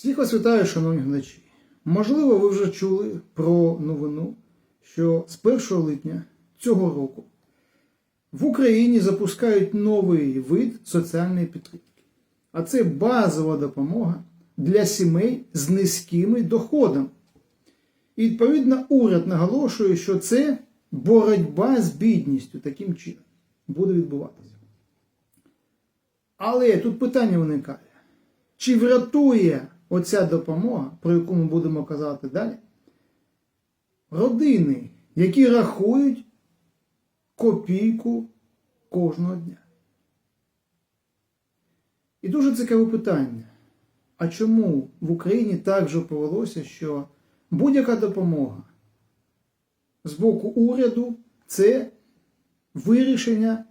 Всіх вас вітаю, шановні глядачі. Можливо, ви вже чули про новину, що з 1 липня цього року в Україні запускають новий вид соціальної підтримки. А це базова допомога для сімей з низькими доходами. І відповідно уряд наголошує, що це боротьба з бідністю таким чином буде відбуватися. Але тут питання виникає. Чи врятує оця допомога, про яку ми будемо казати далі, родини, які рахують копійку кожного дня? І дуже цікаве питання. А чому в Україні так же повелося, що будь-яка допомога з боку уряду це вирішення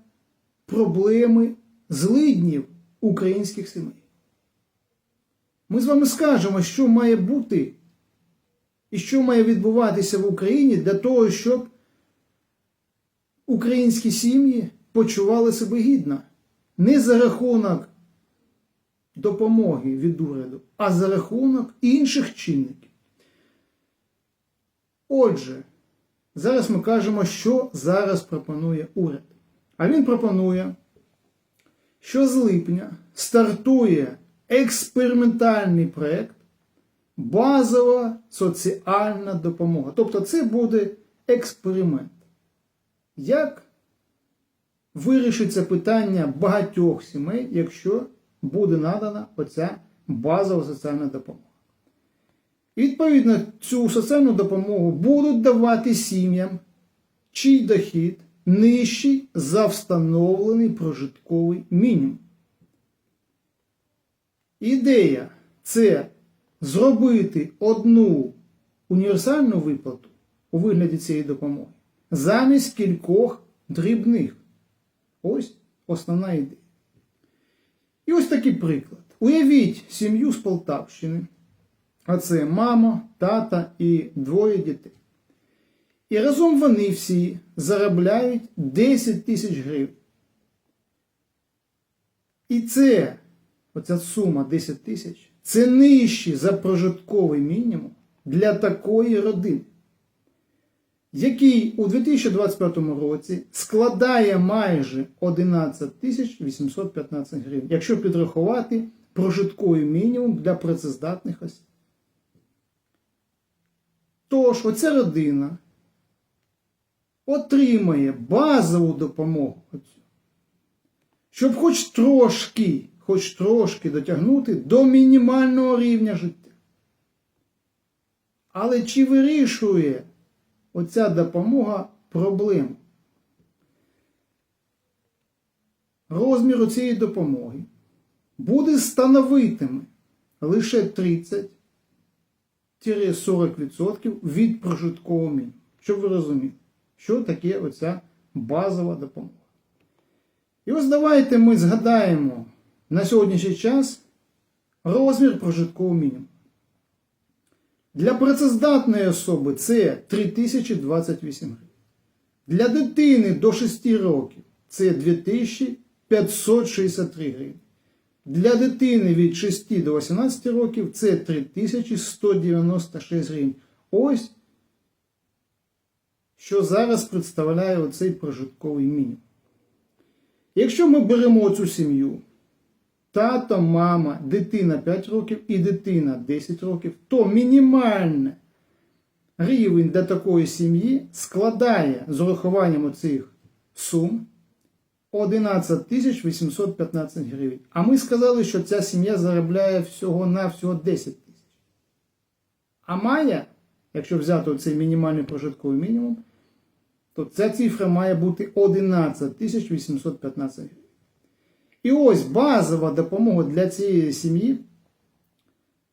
проблеми злиднів українських сімей? Ми з вами скажемо, що має бути і що має відбуватися в Україні для того, щоб українські сім'ї почували себе гідно. Не за рахунок допомоги від уряду, а за рахунок інших чинників. Отже, зараз ми кажемо, що зараз пропонує уряд. А він пропонує, що з липня стартує експериментальний проєкт базова соціальна допомога. Тобто це буде експеримент. Як вирішиться питання багатьох сімей, якщо буде надана оця базова соціальна допомога? І відповідно цю соціальну допомогу будуть давати сім'ям, чий дохід нижчий за встановлений прожитковий мінімум. Ідея це зробити одну універсальну виплату у вигляді цієї допомоги замість кількох дрібних. Ось основна ідея. І ось такий приклад. Уявіть сім'ю з Полтавщини. А це мама, тата і двоє дітей. І разом вони всі заробляють 10 тисяч гривень. І це оця сума 10 тисяч, це нижче за прожитковий мінімум для такої родини, який у 2025 році складає майже 11 тисяч 815 гривень, якщо підрахувати прожитковий мінімум для працездатних осіб. Тож, оця родина отримає базову допомогу, щоб хоч трошки хоч трошки дотягнути до мінімального рівня життя. Але чи вирішує оця допомога проблему? Розмір цієї допомоги буде становитиме лише 30-40% від прожиткового мінімуму. Щоб ви розуміли, що таке оця базова допомога. І ось давайте ми згадаємо на сьогоднішній час розмір прожиткового мінімуму. Для працездатної особи це 3028 гривень. Для дитини до 6 років це 2563 гривень. Для дитини від 6 до 18 років це 3196 гривень. Ось що зараз представляє оцей прожитковий мінімум. Якщо ми беремо цю сім'ю, тато, мама, дитина 5 років і дитина 10 років, то мінімальний рівень для такої сім'ї складає з урахуванням оцих сум 11 815 гривень. А ми сказали, що ця сім'я заробляє всього-навсього 10 тисяч. А має, якщо взяти цей мінімальний прожитковий мінімум, то ця цифра має бути 11 тисяч 815 гривень. І ось базова допомога для цієї сім'ї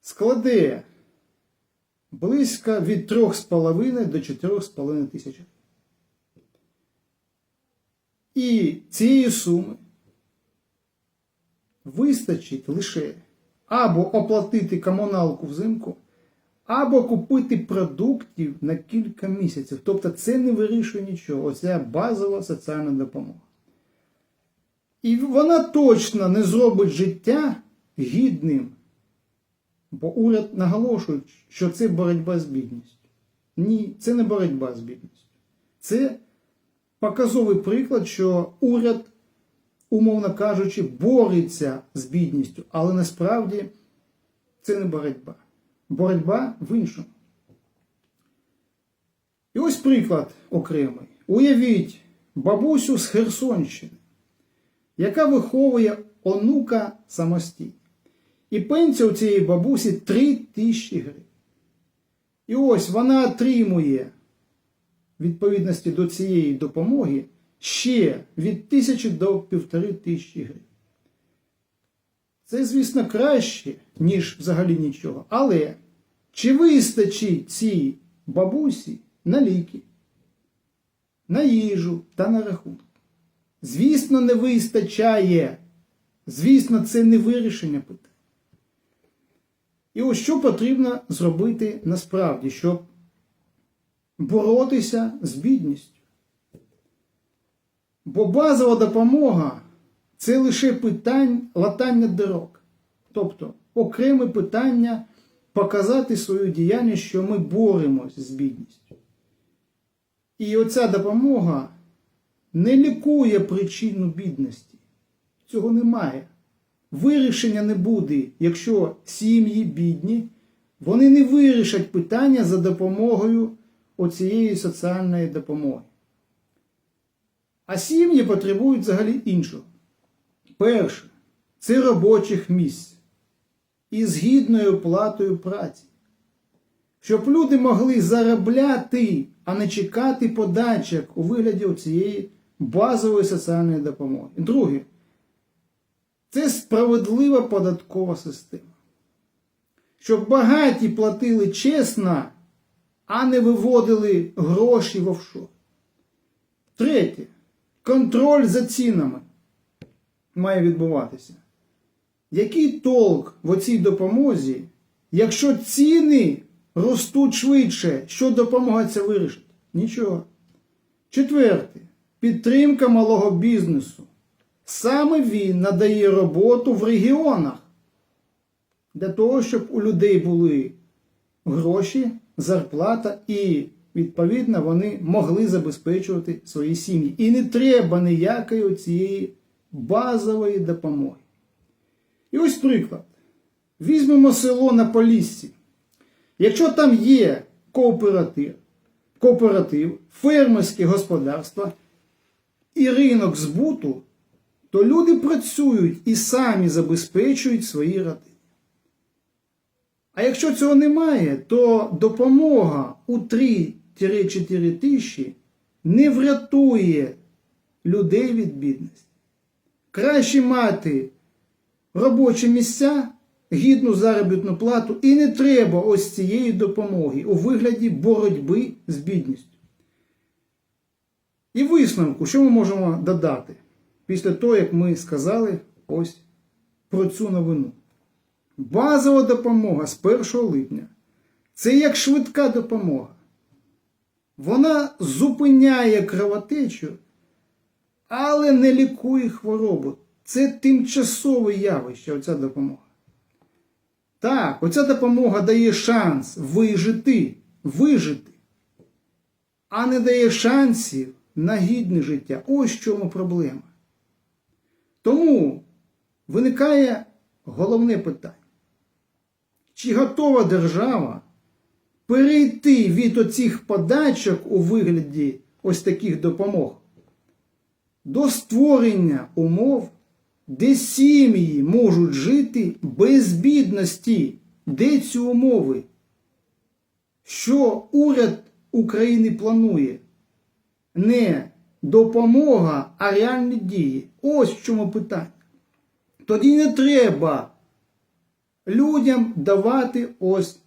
складе близько від 3,5 до 4,5 тисяч. І цієї суми вистачить лише або оплатити комуналку взимку, або купити продуктів на кілька місяців. Тобто це не вирішує нічого. Оця базова соціальна допомога. І вона точно не зробить життя гідним Бо уряд наголошує, що це боротьба з бідністю. Ні, це не боротьба з бідністю. Це показовий приклад, що уряд, умовно кажучи, бореться з бідністю, але насправді це не боротьба. Боротьба в іншому. І ось приклад окремий. Уявіть бабусю з Херсонщини, яка виховує онука самостійно. І пенсія у цієї бабусі 3 тисячі гривень. І ось вона отримує відповідності до цієї допомоги ще від тисячі до півтори тисячі гривень. Це, звісно, краще, ніж взагалі нічого. Але чи вистачить цій бабусі на ліки, на їжу та на рахунок? Звісно, не вистачає. Звісно, це не вирішення питань. І ось що потрібно зробити насправді, щоб боротися з бідністю. Бо базова допомога це лише питання латання дорог. Тобто окреме питання показати свою діяльність, що ми боремось з бідністю. І оця допомога не лікує причину бідності. Цього немає. Вирішення не буде, якщо сім'ї бідні, вони не вирішать питання за допомогою оцієї соціальної допомоги. А сім'ї потребують взагалі іншого. Перше, це робочих місць із гідною платою праці. Щоб люди могли заробляти, а не чекати подачок у вигляді цієї базової соціальної допомоги. Друге, це справедлива податкова система. Щоб багаті платили чесно, а не виводили гроші в офшор. Третє. Контроль за цінами має відбуватися. Який толк в оцій допомозі, якщо ціни ростуть швидше, що допомога ця вирішить? Нічого. Четверте. Підтримка малого бізнесу. Саме він надає роботу в регіонах для того, щоб у людей були гроші, зарплата і, відповідно, вони могли забезпечувати свої сім'ї. І не треба ніякої цієї базової допомоги. І ось приклад. Візьмемо село на Поліссі. Якщо там є кооператив, кооператив, фермерське господарство і ринок збуту, то люди працюють і самі забезпечують свої родини. А якщо цього немає, то допомога у 3-4 тисячі не врятує людей від бідності. Краще мати робочі місця, гідну заробітну плату і не треба ось цієї допомоги у вигляді боротьби з бідністю. І висновку, що ми можемо додати після того, як ми сказали ось про цю новину. Базова допомога з 1 липня це як швидка допомога. Вона зупиняє кровотечу, але не лікує хворобу. Це тимчасове явище, оця допомога. Так, оця допомога дає шанс вижити, вижити, а не дає шансів на гідне життя. Ось в чому проблема. Тому виникає головне питання. Чи готова держава перейти від оцих подачок у вигляді ось таких допомог до створення умов, де сім'ї можуть жити без бідності? Де ці умови? Що уряд України планує? Не допомога, а реальні дії. Ось в чому питання. Тоді не треба людям давати ось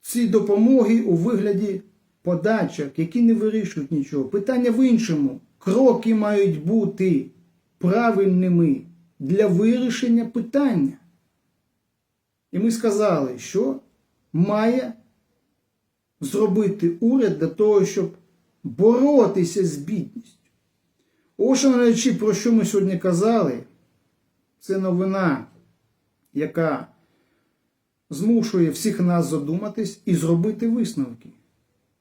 ці допомоги у вигляді подачок, які не вирішують нічого. Питання в іншому. Кроки мають бути правильними для вирішення питання. І ми сказали, що має зробити уряд для того, щоб боротися з бідністю. Ось, шановні, про що ми сьогодні казали, це новина, яка змушує всіх нас задуматись і зробити висновки,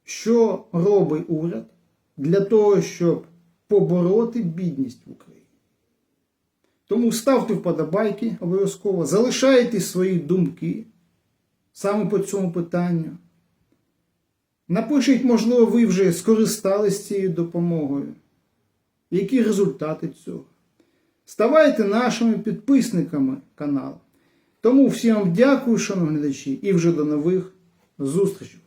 що робить уряд для того, щоб побороти бідність в Україні. Тому ставте вподобайки обов'язково, залишайте свої думки саме по цьому питанню. Напишіть, можливо, ви вже скористались цією допомогою. Які результати цього? Ставайте нашими підписниками каналу. Тому всім вам дякую, шановні глядачі, і вже до нових зустрічей.